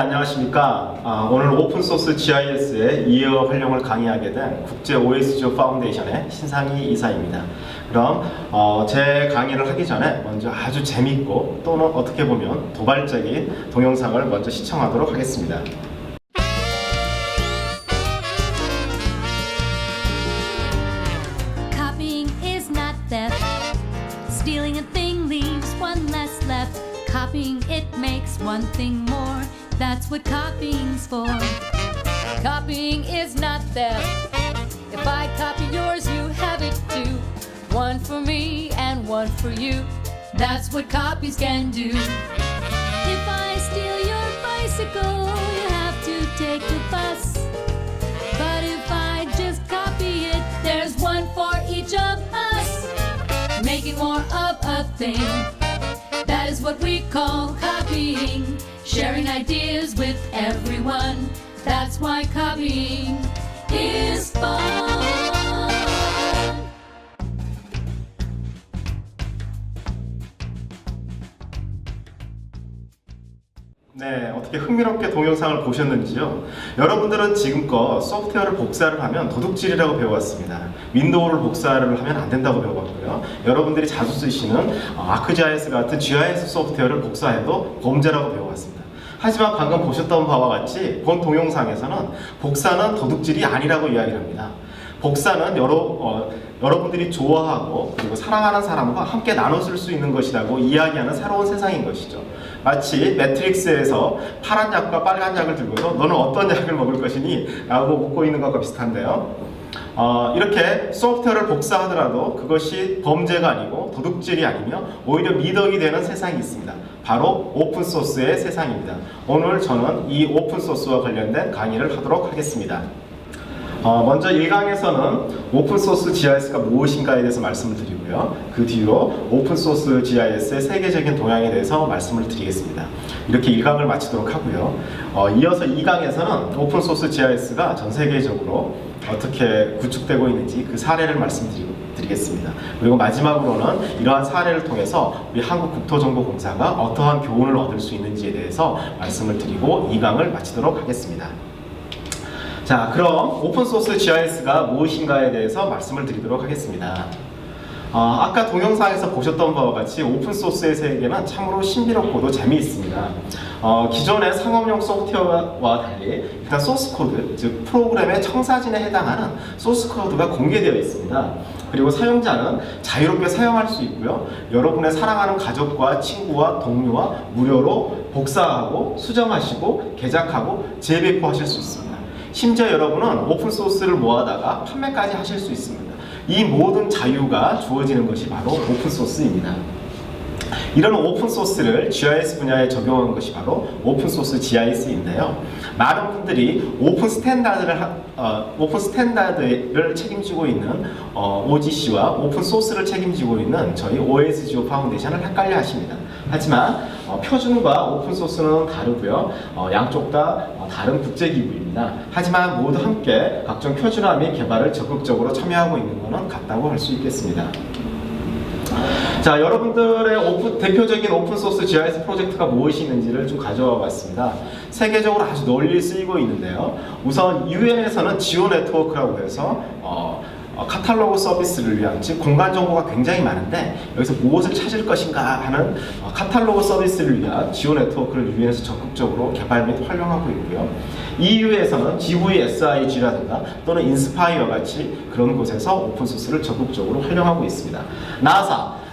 네, 안녕하십니까. 아, 오늘 오픈소스 GIS의 이어 활용을 강의하게 된 국제 OSGO 파운데이션의 신상희 이사입니다. 그럼 어, 제 강의를 하기 전에 먼저 아주 재밌고 또는 어떻게 보면 도발적인 동영상을 먼저 시청하도록 하겠습니다. That's what copying's for. Copying is not theft. If I copy yours, you have it too. One for me and one for you. That's what copies can do. If I steal your bicycle, you have to take the bus. But if I just copy it, there's one for each of us. Making more of a thing. That is what we call copying. Sharing ideas with everyone. That's why copying is fun. 네, 어떻게 흥미롭게 동영상을 보셨는지요? 여러분들은 지금껏 소프트웨어를 복사를 하면 도둑질이라고 배워왔습니다. 윈도우를 복사를 하면 안 된다고 배워왔고요. 여러분들이 자주 쓰시는 어, 아크GIS 같은 GIS 소프트웨어를 복사해도 범죄라고 배워왔습니다. 하지만 방금 보셨던 바와 같이 본 동영상에서는 복사는 도둑질이 아니라고 이야기를 합니다. 복사는 여러, 어, 여러분들이 좋아하고 그리고 사랑하는 사람과 함께 나눠 쓸 수 있는 것이라고 이야기하는 새로운 세상인 것이죠. 마치 매트릭스에서 파란 약과 빨간 약을 들고서 너는 어떤 약을 먹을 것이니? 라고 묻고 있는 것과 비슷한데요. 어, 이렇게 소프트웨어를 복사하더라도 그것이 범죄가 아니고 도둑질이 아니며 오히려 미덕이 되는 세상이 있습니다. 바로 오픈소스의 세상입니다. 오늘 저는 이 오픈소스와 관련된 강의를 하도록 하겠습니다. 어, 먼저 1강에서는 오픈소스 GIS가 무엇인가에 대해서 말씀을 드리고요. 그 뒤로 오픈소스 GIS의 세계적인 동향에 대해서 말씀을 드리겠습니다. 이렇게 1강을 마치도록 하고요. 어, 이어서 2강에서는 오픈소스 GIS가 전 세계적으로 어떻게 구축되고 있는지 그 사례를 말씀드리겠습니다. 그리고 마지막으로는 이러한 사례를 통해서 우리 한국국토정보공사가 어떠한 교훈을 얻을 수 있는지에 대해서 말씀을 드리고 2강을 마치도록 하겠습니다. 자, 그럼 오픈소스 GIS가 무엇인가에 대해서 말씀을 드리도록 하겠습니다. 어, 아까 동영상에서 보셨던 바와 같이 오픈소스의 세계는 참으로 신비롭고도 재미있습니다. 어, 기존의 상업용 소프트웨어와 달리 일단 소스코드, 즉 프로그램의 청사진에 해당하는 소스코드가 공개되어 있습니다. 그리고 사용자는 자유롭게 사용할 수 있고요. 여러분의 사랑하는 가족과 친구와 동료와 무료로 복사하고 수정하시고 개작하고 재배포하실 수 있습니다. 심지어 여러분은 오픈소스를 모아다가 판매까지 하실 수 있습니다. 이 모든 자유가 주어지는 것이 바로 오픈소스입니다. 이런 오픈소스를 GIS 분야에 적용한 것이 바로 오픈소스 GIS인데요. 많은 분들이 오픈 스탠다드를 하- 어, 오픈 스탠다드를 책임지고 있는 어, OGC와 오픈 소스를 책임지고 있는 저희 OSGO 파운데이션을 헷갈려 하십니다. 하지만 어, 표준과 오픈 소스는 다르고요. 어, 양쪽 다 어, 다른 국제 기구입니다. 하지만 모두 함께 각종 표준화 및 개발을 적극적으로 참여하고 있는 것은 같다고 할 수 있겠습니다. 자, 여러분들의 오픈, 대표적인 오픈소스 GIS 프로젝트가 무엇이 있는지를 좀 가져와 봤습니다. 세계적으로 아주 널리 쓰이고 있는데요. 우선 UN에서는 지오 네트워크라고 해서 어, 어, 카탈로그 서비스를 위한 즉 공간 정보가 굉장히 많은데 여기서 무엇을 찾을 것인가 하는 어, 카탈로그 서비스를 위한 지오 네트워크를 유엔에서 적극적으로 개발 및 활용하고 있고요. EU에서는 GVSIG라든가 또는 인스파이어 같이 그런 곳에서 오픈 소스를 적극적으로 활용하고 있습니다.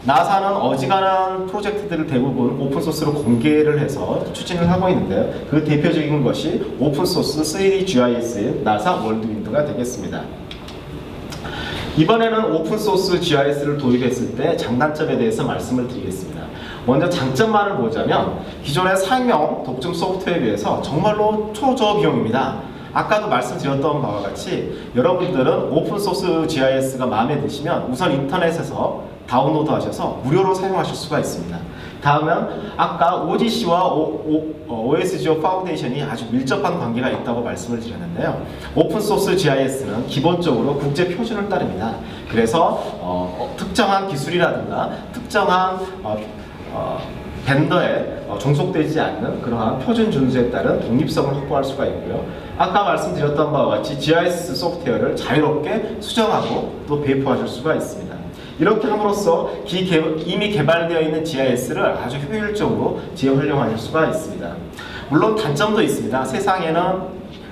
나사는 어지간한 프로젝트들을 대부분 오픈소스로 공개를 해서 추진을 하고 있는데요. 그 대표적인 것이 오픈소스 3D GIS인 나사 월드윈드가 되겠습니다. 이번에는 오픈소스 GIS를 도입했을 때 장단점에 대해서 말씀을 드리겠습니다. 먼저 장점만을 보자면 기존의 사용형 독점 소프트웨어에 비해서 정말로 초저 비용입니다. 아까도 말씀드렸던 바와 같이 여러분들은 오픈소스 GIS가 마음에 드시면 우선 인터넷에서 다운로드 하셔서 무료로 사용하실 수가 있습니다. 다음은 아까 OGC와 OSGO 파운데이션이 아주 밀접한 관계가 있다고 말씀을 드렸는데요. 오픈소스 GIS는 기본적으로 국제 표준을 따릅니다. 그래서 어, 어, 특정한 기술이라든가 특정한 어, 어, 벤더에 어, 종속되지 않는 그러한 표준 준수에 따른 독립성을 확보할 수가 있고요. 아까 말씀드렸던 바와 같이 GIS 소프트웨어를 자유롭게 수정하고 또 배포하실 수가 있습니다. 이렇게 함으로써 기 이미 개발되어 있는 GIS를 아주 효율적으로 재활용하실 수가 있습니다. 물론 단점도 있습니다. 세상에는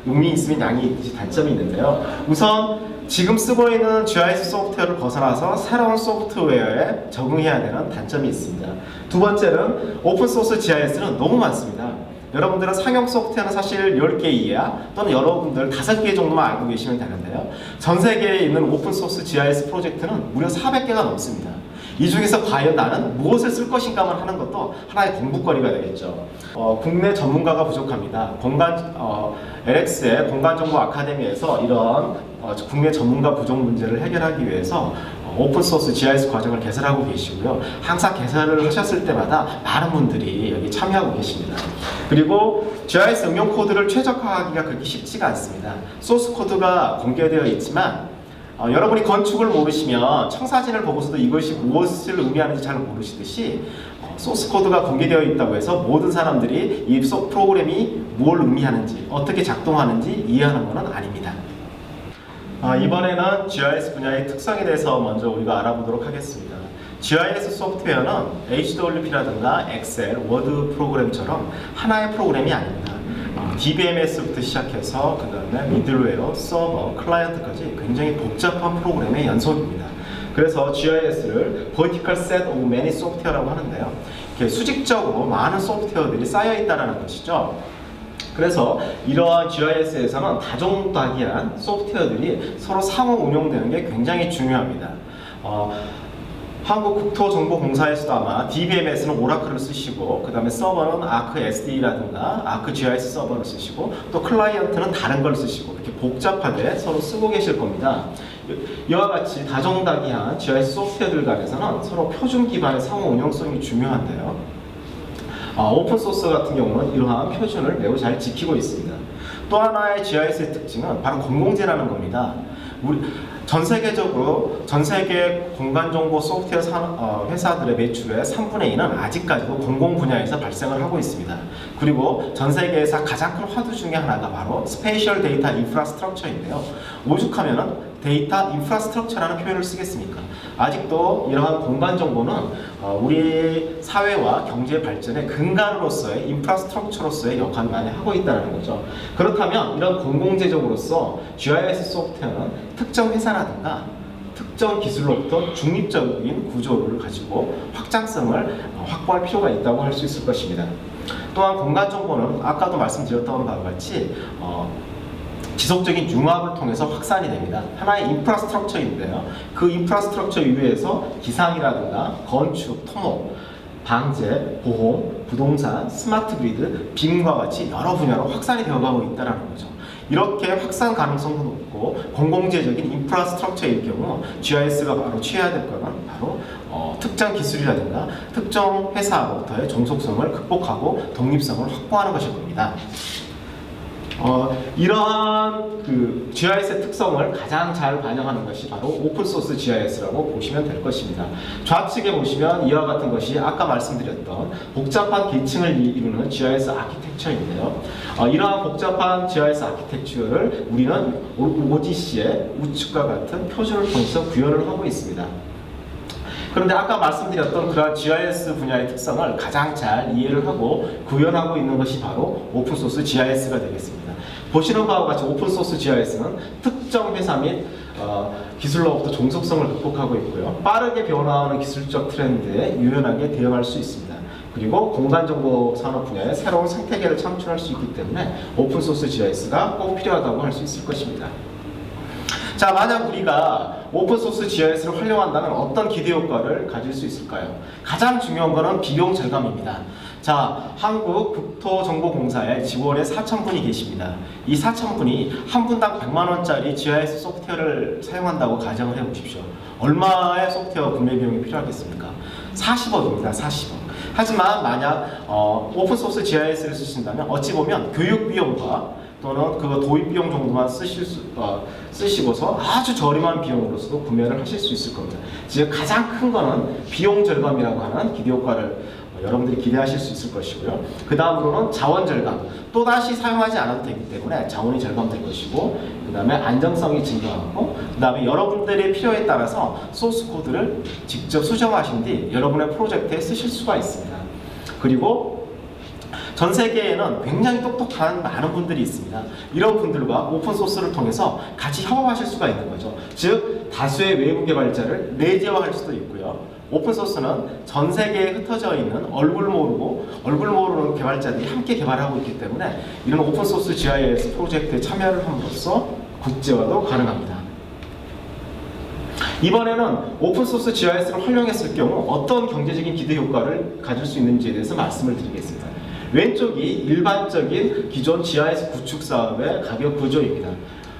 음이 있으면 양이 있듯이 단점이 있는데요. 우선 지금 쓰고 있는 GIS 소프트웨어를 벗어나서 새로운 소프트웨어에 적응해야 되는 단점이 있습니다. 두 번째는 오픈소스 GIS는 너무 많습니다. 여러분들은 상용 소프트웨어는 사실 10개 이하 또는 여러분들 5개 정도만 알고 계시면 되는데요. 전 세계에 있는 오픈소스 GIS 프로젝트는 무려 400개가 넘습니다. 이 중에서 과연 나는 무엇을 쓸 것인가만 하는 것도 하나의 공부거리가 되겠죠. 어, 국내 전문가가 부족합니다. 공간 어, LX의 공간정보 아카데미에서 이런 어, 국내 전문가 부족 문제를 해결하기 위해서 어, 오픈소스 GIS 과정을 개설하고 계시고요. 항상 개설을 하셨을 때마다 많은 분들이 여기 참여하고 계십니다. 그리고 GIS 응용 코드를 최적화하기가 그렇게 쉽지가 않습니다. 소스 코드가 공개되어 있지만 어, 여러분이 건축을 모르시면 청사진을 보고서도 이것이 무엇을 의미하는지 잘 모르시듯이 어, 소스 코드가 공개되어 있다고 해서 모든 사람들이 이 소- 프로그램이 뭘 의미하는지 어떻게 작동하는지 이해하는 것은 아닙니다. 아, 이번에는 GIS 분야의 특성에 대해서 먼저 우리가 알아보도록 하겠습니다. GIS 소프트웨어는 HWP라든가 엑셀, 워드 프로그램처럼 하나의 프로그램이 아닙니다. 어, DBMS부터 시작해서 그 다음에 미들웨어, 서버, 클라이언트까지 굉장히 복잡한 프로그램의 연속입니다. 그래서 GIS를 Vertical Set of Many Software라고 하는데요. 수직적으로 많은 소프트웨어들이 쌓여 있다는 것이죠. 그래서 이러한 GIS에서는 다종다기한 소프트웨어들이 서로 상호 운용되는 게 굉장히 중요합니다. 어, 한국국토정보공사에서도 아마 DBMS는 오라클을 쓰시고 그 다음에 서버는 아크 SD라든가 아크 GIS 서버를 쓰시고 또 클라이언트는 다른 걸 쓰시고 이렇게 복잡하게 서로 쓰고 계실 겁니다. 이와 같이 다종다기한 GIS 소프트웨어들 간에서는 서로 표준 기반의 상호 운용성이 중요한데요. 어, 오픈소스 같은 경우는 이러한 표준을 매우 잘 지키고 있습니다. 또 하나의 GIS의 특징은 바로 공공재라는 겁니다. 우리 전 세계적으로 전 세계 공간 정보 소프트웨어 산- 어, 회사들의 매출의 3분의 2는 아직까지도 공공 분야에서 발생을 하고 있습니다. 그리고 전 세계에서 가장 큰 화두 중에 하나가 바로 스페이셜 데이터 인프라스트럭처인데요. 오죽하면은 데이터 인프라스트럭처라는 표현을 쓰겠습니까? 아직도 이러한 공간 정보는 어, 우리 사회와 경제 발전의 근간으로서의 인프라스트럭처로서의 역할을 많이 하고 있다는 거죠. 그렇다면 이런 공공재적으로서 GIS 소프트웨어는 특정 회사라든가 특정 기술로부터 중립적인 구조를 가지고 확장성을 어, 확보할 필요가 있다고 할 수 있을 것입니다. 또한 공간 정보는 아까도 말씀드렸던 바와 같이 어, 지속적인 융합을 통해서 확산이 됩니다. 하나의 인프라스트럭처인데요. 그 인프라스트럭처 위에서 기상이라든가 건축, 토목, 방제, 보험, 부동산, 스마트 그리드, 빔과 같이 여러 분야로 확산이 되어가고 있다는 거죠. 이렇게 확산 가능성도 높고 공공재적인 인프라스트럭처일 경우 GIS가 바로 취해야 될 거는 바로 어, 특정 기술이라든가 특정 회사로부터의 종속성을 극복하고 독립성을 확보하는 것일 겁니다. 어, 이러한 그 GIS의 특성을 가장 잘 반영하는 것이 바로 오픈소스 GIS라고 보시면 될 것입니다. 좌측에 보시면 이와 같은 것이 아까 말씀드렸던 복잡한 계층을 이루는 GIS 아키텍처인데요. 어, 이러한 복잡한 GIS 아키텍처를 우리는 OGC의 우측과 같은 표준을 통해서 구현을 하고 있습니다. 그런데 아까 말씀드렸던 그러한 GIS 분야의 특성을 가장 잘 이해를 하고 구현하고 있는 것이 바로 오픈소스 GIS가 되겠습니다. 보시는 바와 같이 오픈소스 GIS는 특정 회사 및 어, 기술로부터 종속성을 극복하고 있고요. 빠르게 변화하는 기술적 트렌드에 유연하게 대응할 수 있습니다. 그리고 공간정보 산업 분야에 새로운 생태계를 창출할 수 있기 때문에 오픈소스 GIS가 꼭 필요하다고 할 수 있을 것입니다. 자, 만약 우리가 오픈소스 GIS를 활용한다면 어떤 기대 효과를 가질 수 있을까요? 가장 중요한 것은 비용 절감입니다. 자, 한국국토정보공사에 직원이 4,000분이 계십니다. 이 4,000분이 한 분당 100만 원짜리 GIS 소프트웨어를 사용한다고 가정을 해보십시오. 얼마의 소프트웨어 구매 비용이 필요하겠습니까? 40억입니다. 40억. 하지만 만약 어, 오픈소스 GIS를 쓰신다면 어찌 보면 교육 비용과 또는 그거 도입 비용 정도만 쓰실 수, 어, 쓰시고서 아주 저렴한 비용으로서도 구매를 하실 수 있을 겁니다. 즉 가장 큰 거는 비용 절감이라고 하는 기대 효과를 어, 여러분들이 기대하실 수 있을 것이고요. 그 다음으로는 자원 절감. 또다시 사용하지 않아도 되기 때문에 자원이 절감될 것이고, 그 다음에 안정성이 증가하고, 그 다음에 여러분들의 필요에 따라서 소스 코드를 직접 수정하신 뒤 여러분의 프로젝트에 쓰실 수가 있습니다. 그리고 전 세계에는 굉장히 똑똑한 많은 분들이 있습니다. 이런 분들과 오픈 소스를 통해서 같이 협업하실 수가 있는 거죠. 즉 다수의 외부 개발자를 내재화할 수도 있고요. 오픈 소스는 전 세계에 흩어져 있는 얼굴 모르고 얼굴 모르는 개발자들이 함께 개발하고 있기 때문에 이런 오픈 소스 GIS 프로젝트에 참여를 함으로써 국제화도 가능합니다. 이번에는 오픈소스 GIS를 활용했을 경우 어떤 경제적인 기대 효과를 가질 수 있는지에 대해서 말씀을 드리겠습니다. 왼쪽이 일반적인 기존 GIS 구축 사업의 가격 구조입니다.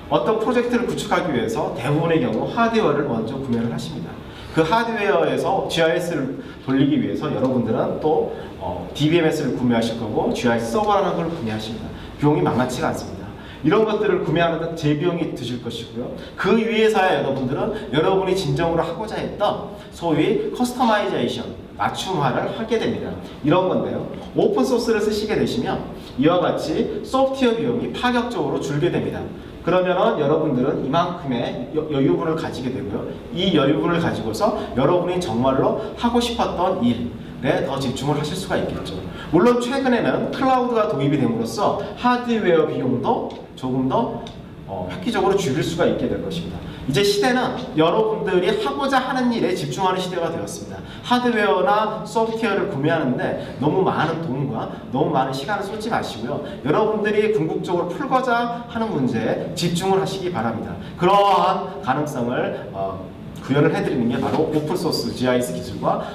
어떤 프로젝트를 구축하기 위해서 대부분의 경우 하드웨어를 먼저 구매를 하십니다. 그 하드웨어에서 GIS를 돌리기 위해서 여러분들은 또 어, DBMS를 구매하실 거고 GIS 서버라는 걸 구매하십니다. 비용이 만만치가 않습니다. 이런 것들을 구매하는데 재비용이 드실 것이고요. 그 위에서야 여러분들은 여러분이 진정으로 하고자 했던 소위 커스터마이제이션, 맞춤화를 하게 됩니다. 이런 건데요. 오픈 소스를 쓰시게 되시면 이와 같이 소프트웨어 비용이 파격적으로 줄게 됩니다. 그러면은 여러분들은 이만큼의 여- 여유분을 가지게 되고요. 이 여유분을 가지고서 여러분이 정말로 하고 싶었던 일에 더 집중을 하실 수가 있겠죠. 물론 최근에는 클라우드가 도입이 됨으로써 하드웨어 비용도 조금 더 어, 획기적으로 줄일 수가 있게 될 것입니다. 이제 시대는 여러분들이 하고자 하는 일에 집중하는 시대가 되었습니다. 하드웨어나 소프트웨어를 구매하는데 너무 많은 돈과 너무 많은 시간을 쏟지 마시고요. 여러분들이 궁극적으로 풀고자 하는 문제에 집중을 하시기 바랍니다. 그러한 가능성을 어, 구현을 해드리는 게 바로 오픈소스 GIS 기술과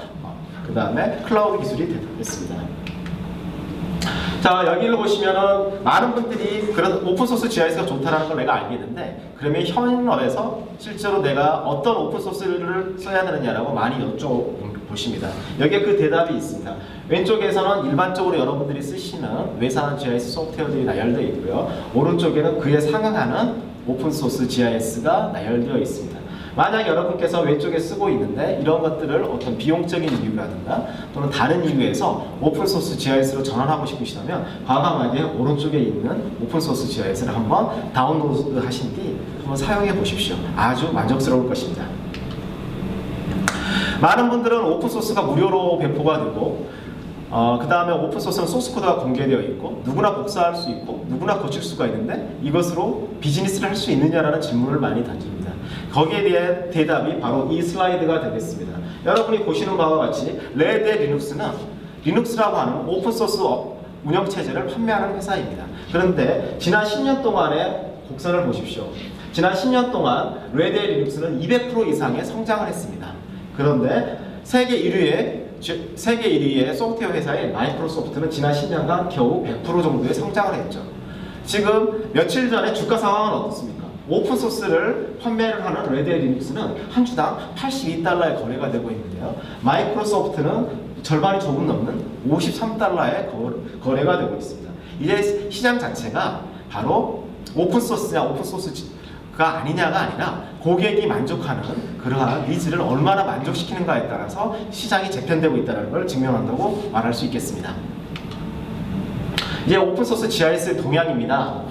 그 다음에 클라우드 기술이 되겠습니다. 자 여기를 보시면은 많은 분들이 그런 오픈소스 GIS가 좋다는 걸 내가 알겠는데 그러면 현업에서 실제로 내가 어떤 오픈소스를 써야 되느냐라고 많이 여쭤보십니다. 여기에 그 대답이 있습니다. 왼쪽에서는 일반적으로 여러분들이 쓰시는 외산 GIS 소프트웨어들이 나열되어 있고요. 오른쪽에는 그에 상응하는 오픈소스 GIS가 나열되어 있습니다. 만약 여러분께서 왼쪽에 쓰고 있는데 이런 것들을 어떤 비용적인 이유라든가 또는 다른 이유에서 오픈소스 GIS로 전환하고 싶으시다면 과감하게 오른쪽에 있는 오픈소스 GIS를 한번 다운로드 하신 뒤 한번 사용해 보십시오. 아주 만족스러울 것입니다. 많은 분들은 오픈소스가 무료로 배포가 되고 어, 그 다음에 오픈소스는 소스코드가 공개되어 있고 누구나 복사할 수 있고 누구나 고칠 수가 있는데 이것으로 비즈니스를 할 수 있느냐라는 질문을 많이 던집니다. 거기에 대한 대답이 바로 이 슬라이드가 되겠습니다. 여러분이 보시는 바와 같이 레드 리눅스는 리눅스라고 하는 오픈소스 운영체제를 판매하는 회사입니다. 그런데 지난 10년 동안의 곡선을 보십시오. 지난 10년 동안 레드 리눅스는 200% 이상의 성장을 했습니다. 그런데 세계 1위의 즉, 세계 1위의 소프트웨어 회사인 마이크로소프트는 지난 10년간 겨우 100% 정도의 성장을 했죠. 지금 며칠 전에 주가 상황은 어떻습니까? 오픈 소스를 판매를 하는 레드 리눅스는 한 주당 82달러에 거래가 되고 있는데요. 마이크로소프트는 절반이 조금 넘는 53달러에 거래가 되고 있습니다. 이제 시장 자체가 바로 오픈 소스냐 오픈 소스가 아니냐가 아니라 고객이 만족하는 그러한 니즈를 얼마나 만족시키는가에 따라서 시장이 재편되고 있다는 걸 증명한다고 말할 수 있겠습니다. 이제 오픈소스 GIS 동향입니다.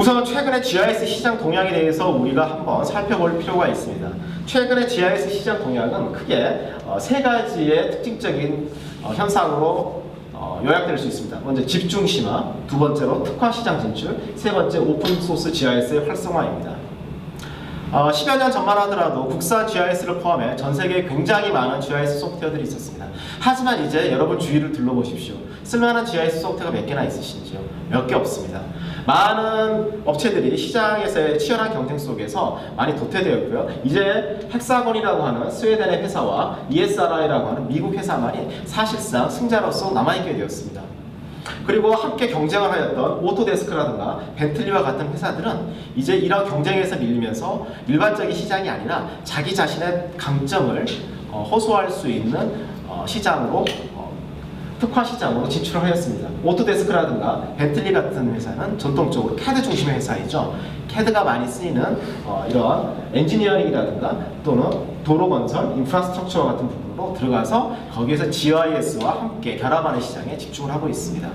우선 최근에 GIS 시장 동향에 대해서 우리가 한번 살펴볼 필요가 있습니다. 최근에 GIS 시장 동향은 크게 어, 세 가지의 특징적인 어, 현상으로 어, 요약될 수 있습니다. 먼저 집중 심화, 두 번째로 특화 시장 진출, 세 번째 오픈 소스 GIS의 활성화입니다. 어, 10여 년 전만 하더라도 국산 GIS를 포함해 전 세계에 굉장히 많은 GIS 소프트웨어들이 있었습니다. 하지만 이제 여러분 주위를 둘러보십시오. 쓸만한 GIS 소프트웨어가 몇 개나 있으신지요? 몇 개 없습니다. 많은 업체들이 시장에서의 치열한 경쟁 속에서 많이 도태되었고요. 이제 헥사곤이라고 하는 스웨덴의 회사와 ESRI라고 하는 미국 회사만이 사실상 승자로서 남아있게 되었습니다. 그리고 함께 경쟁을 하였던 오토데스크라든가 벤틀리와 같은 회사들은 이제 이런 경쟁에서 밀리면서 일반적인 시장이 아니라 자기 자신의 강점을 어, 호소할 수 있는 어, 시장으로 어, 특화 시장으로 진출을 하였습니다. 오토데스크라든가 벤틀리 같은 회사는 전통적으로 CAD 중심의 회사이죠. CAD가 많이 쓰이는 어, 이런 엔지니어링이라든가 또는 도로 건설, 인프라스트럭처 같은 부분으로 들어가서 거기에서 GIS와 함께 결합하는 시장에 집중을 하고 있습니다.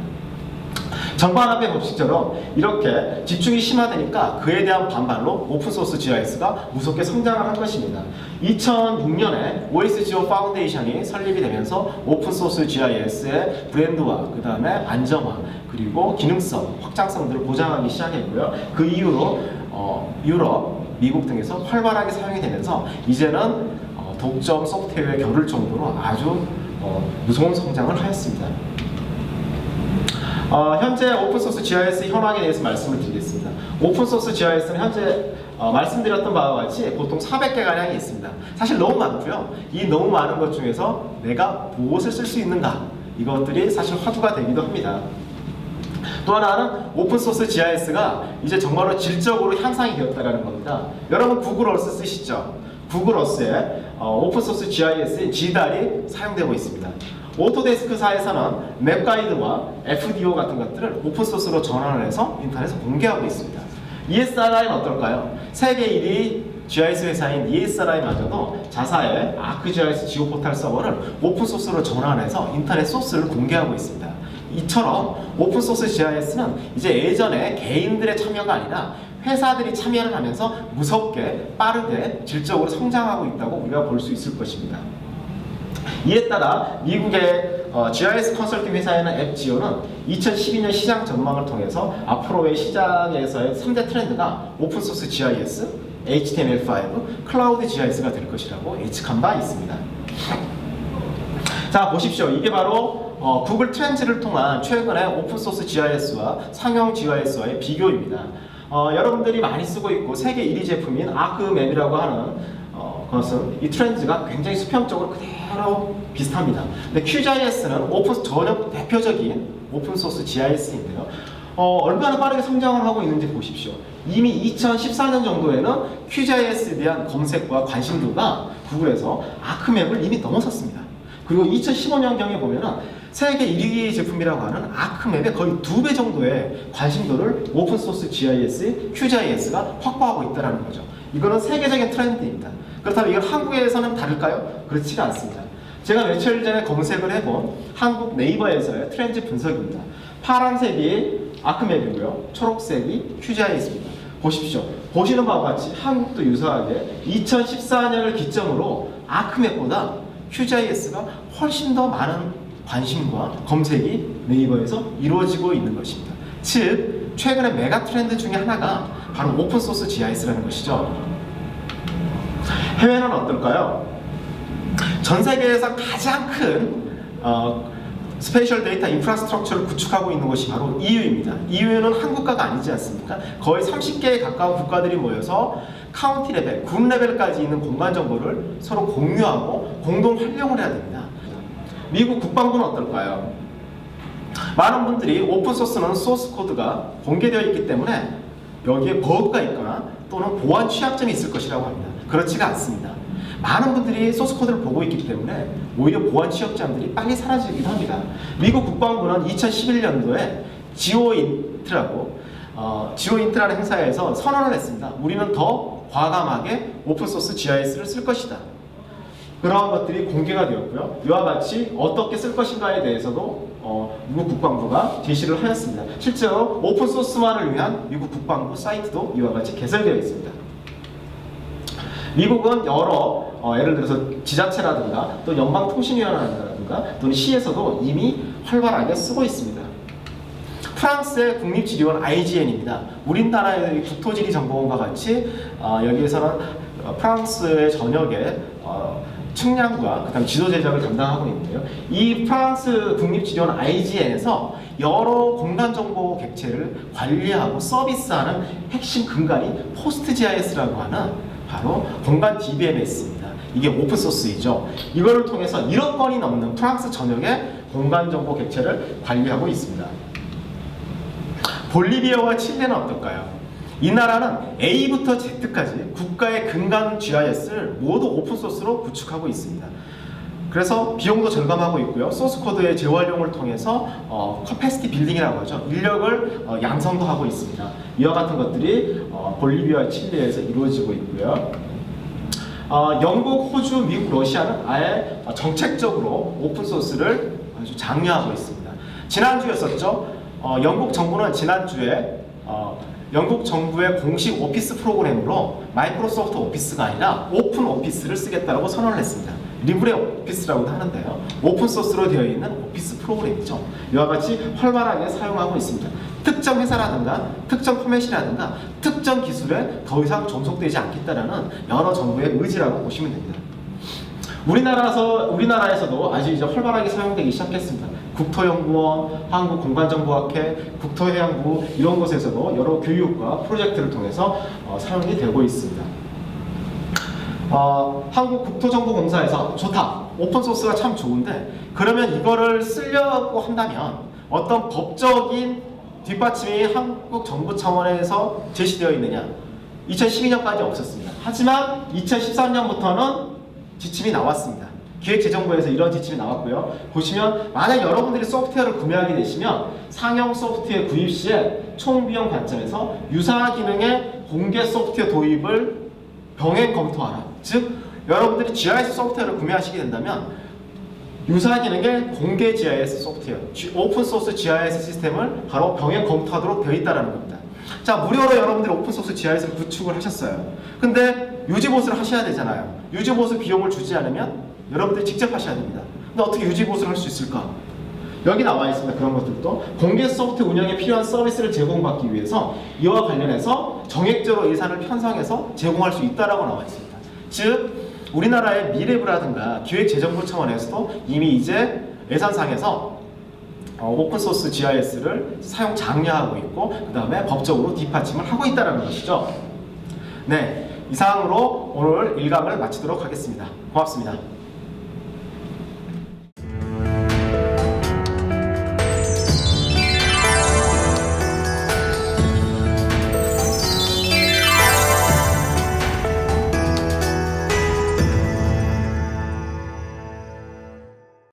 정반합의 법칙처럼 이렇게 집중이 심화되니까 그에 대한 반발로 오픈소스 GIS가 무섭게 성장을 한 것입니다. 2006년에 OSGO 파운데이션이 설립이 되면서 오픈소스 GIS의 브랜드화, 그 다음에 안정화, 그리고 기능성, 확장성들을 보장하기 시작했고요. 그 이후로 어, 유럽, 미국 등에서 활발하게 사용이 되면서 이제는 어, 독점 소프트웨어에 겨룰 정도로 아주 어, 무서운 성장을 하였습니다. 어, 현재 오픈소스 GIS 현황에 대해서 말씀을 드리겠습니다. 오픈소스 GIS는 현재 어, 말씀드렸던 바와 같이 보통 400개 가량이 있습니다. 사실 너무 많고요. 이 너무 많은 것 중에서 내가 무엇을 쓸 수 있는가 이것들이 사실 화두가 되기도 합니다. 또 하나는 오픈소스 GIS가 이제 정말로 질적으로 향상이 되었다는 겁니다. 여러분 구글 어스 쓰시죠? 구글 어스에 어, 오픈소스 GIS인 G달이 사용되고 있습니다. 오토데스크사에서는 맵가이드와 FDO 같은 것들을 오픈소스로 전환을 해서 인터넷에 공개하고 있습니다. ESRI는 어떨까요? 세계 1위 GIS 회사인 ESRI마저도 자사의 아크GIS 지오포탈 서버를 오픈소스로 전환해서 인터넷 소스를 공개하고 있습니다. 이처럼 오픈소스 GIS는 이제 예전에 개인들의 참여가 아니라 회사들이 참여를 하면서 무섭게 빠르게 질적으로 성장하고 있다고 우리가 볼 수 있을 것입니다. 이에 따라 미국의 어, GIS 컨설팅 회사인 앱지오는 2012년 시장 전망을 통해서 앞으로의 시장에서의 3대 트렌드가 오픈소스 GIS, HTML5, 클라우드 GIS가 될 것이라고 예측한 바 있습니다. 자 보십시오. 이게 바로 어, 구글 트렌즈를 통한 최근의 오픈소스 GIS와 상용 GIS와의 비교입니다. 어, 여러분들이 많이 쓰고 있고 세계 1위 제품인 아크맵이라고 하는 어, 것은 이 트렌즈가 굉장히 수평적으로 그대로 비슷합니다. 근데 QGIS는 오픈 전혀 대표적인 오픈소스 GIS인데요. 어, 얼마나 빠르게 성장을 하고 있는지 보십시오. 이미 2014년 정도에는 QGIS에 대한 검색과 관심도가 구글에서 아크맵을 이미 넘어섰습니다. 그리고 2015년경에 보면은 세계 1위 제품이라고 하는 아크맵의 거의 두 배 정도의 관심도를 오픈소스 GIS, QGIS가 확보하고 있다는 거죠. 이거는 세계적인 트렌드입니다. 그렇다면 이건 한국에서는 다를까요? 그렇지가 않습니다. 제가 며칠 전에 검색을 해본 한국 네이버에서의 트렌드 분석입니다. 파란색이 아크맵이고요. 초록색이 QGIS입니다. 보십시오. 보시는 바와 같이 한국도 유사하게 2014년을 기점으로 아크맵보다 QGIS가 훨씬 더 많은 관심과 검색이 네이버에서 이루어지고 있는 것입니다. 즉, 최근의 메가 트렌드 중에 하나가 바로 오픈소스 GIS라는 것이죠. 해외는 어떨까요? 전 세계에서 가장 큰 어, 스페셜 데이터 인프라스트럭처를 구축하고 있는 것이 바로 EU입니다. EU는 한국가가 아니지 않습니까? 거의 30개에 가까운 국가들이 모여서 카운티 레벨, 군 레벨까지 있는 공간 정보를 서로 공유하고 공동 활용을 해야 됩니다. 미국 국방부는 어떨까요? 많은 분들이 오픈소스는 소스 코드가 공개되어 있기 때문에 여기에 버그가 있거나 또는 보안 취약점이 있을 것이라고 합니다. 그렇지가 않습니다. 많은 분들이 소스 코드를 보고 있기 때문에 오히려 보안 취약점들이 빨리 사라지기도 합니다. 미국 국방부는 2011년도에 지오인트라고 어, 지오인트라는 행사에서 선언을 했습니다. 우리는 더 과감하게 오픈소스 GIS를 쓸 것이다. 그러한 것들이 공개가 되었고요. 이와 같이 어떻게 쓸 것인가에 대해서도 어, 미국 국방부가 제시를 하였습니다. 실제로 오픈 소스만을 위한 미국 국방부 사이트도 이와 같이 개설되어 있습니다. 미국은 여러 어, 예를 들어서 지자체라든가 또 연방통신위원회라든가 또는 시에서도 이미 활발하게 쓰고 있습니다. 프랑스의 국립지리원 IGN입니다. 우리나라의 국토지리정보원과 같이 어, 여기에서는 어, 프랑스의 전역에 어, 측량과 그다음 지도 제작을 담당하고 있는데요. 이 프랑스 국립지리원 IGN에서 여러 공간 정보 객체를 관리하고 서비스하는 핵심 근간이 포스트 GIS라고 하는 바로 공간 DBMS입니다. 이게 오픈 소스이죠. 이거를 통해서 1억 건이 넘는 프랑스 전역의 공간 정보 객체를 관리하고 있습니다. 볼리비아와 칠레는 어떨까요? 이 나라는 A부터 Z까지 국가의 근간 GIS를 모두 오픈소스로 구축하고 있습니다. 그래서 비용도 절감하고 있고요. 소스 코드의 재활용을 통해서 어, 커패시티 빌딩이라고 하죠. 인력을 어, 양성도 하고 있습니다. 이와 같은 것들이 어, 볼리비아, 칠레에서 이루어지고 있고요. 어, 영국, 호주, 미국, 러시아는 아예 어, 정책적으로 오픈 소스를 아주 장려하고 있습니다. 지난주였었죠. 어, 영국 정부는 지난주에 어, 영국 정부의 공식 오피스 프로그램으로 마이크로소프트 오피스가 아니라 오픈 오피스를 쓰겠다고 선언을 했습니다. 리브레 오피스라고도 하는데요. 오픈 소스로 되어 있는 오피스 프로그램이죠. 이와 같이 활발하게 사용하고 있습니다. 특정 회사라든가 특정 포맷이라든가 특정 기술에 더 이상 종속되지 않겠다라는 여러 정부의 의지라고 보시면 됩니다. 우리나라에서 우리나라에서도 아주 이제 활발하게 사용되기 시작했습니다. 국토연구원, 한국공간정보학회, 국토해양부 이런 곳에서도 여러 교육과 프로젝트를 통해서 어, 사용이 되고 있습니다. 어, 한국 국토정보공사에서 좋다. 오픈소스가 참 좋은데 그러면 이거를 쓰려고 한다면 어떤 법적인 뒷받침이 한국 정부 차원에서 제시되어 있느냐? 2012년까지 없었습니다. 하지만 2013년부터는 지침이 나왔습니다. 기획재정부에서 이런 지침이 나왔고요. 보시면 만약 여러분들이 소프트웨어를 구매하게 되시면 상용 소프트웨어 구입 시에 총 비용 관점에서 유사 기능의 공개 소프트웨어 도입을 병행 검토하라. 즉 여러분들이 GIS 소프트웨어를 구매하시게 된다면 유사 기능의 공개 GIS 소프트웨어, 오픈 소스 GIS 시스템을 바로 병행 검토하도록 되어 있다는 겁니다. 자, 무료로 여러분들이 오픈 소스 GIS를 구축을 하셨어요. 근데 유지보수를 하셔야 되잖아요. 유지보수 비용을 주지 않으면 여러분들이 직접 하셔야 됩니다. 근데 어떻게 유지보수를 할 수 있을까? 여기 나와 있습니다. 그런 것들도 공개 소프트 운영에 필요한 서비스를 제공받기 위해서 이와 관련해서 정액적으로 예산을 편성해서 제공할 수 있다라고 나와 있습니다. 즉 우리나라의 미래부라든가 기획재정부 차원에서도 이미 이제 예산상에서 어, 오픈소스 GIS를 사용 장려하고 있고 그 다음에 법적으로 뒷받침을 하고 있다는 것이죠. 네, 이상으로 오늘 일강을 마치도록 하겠습니다. 고맙습니다.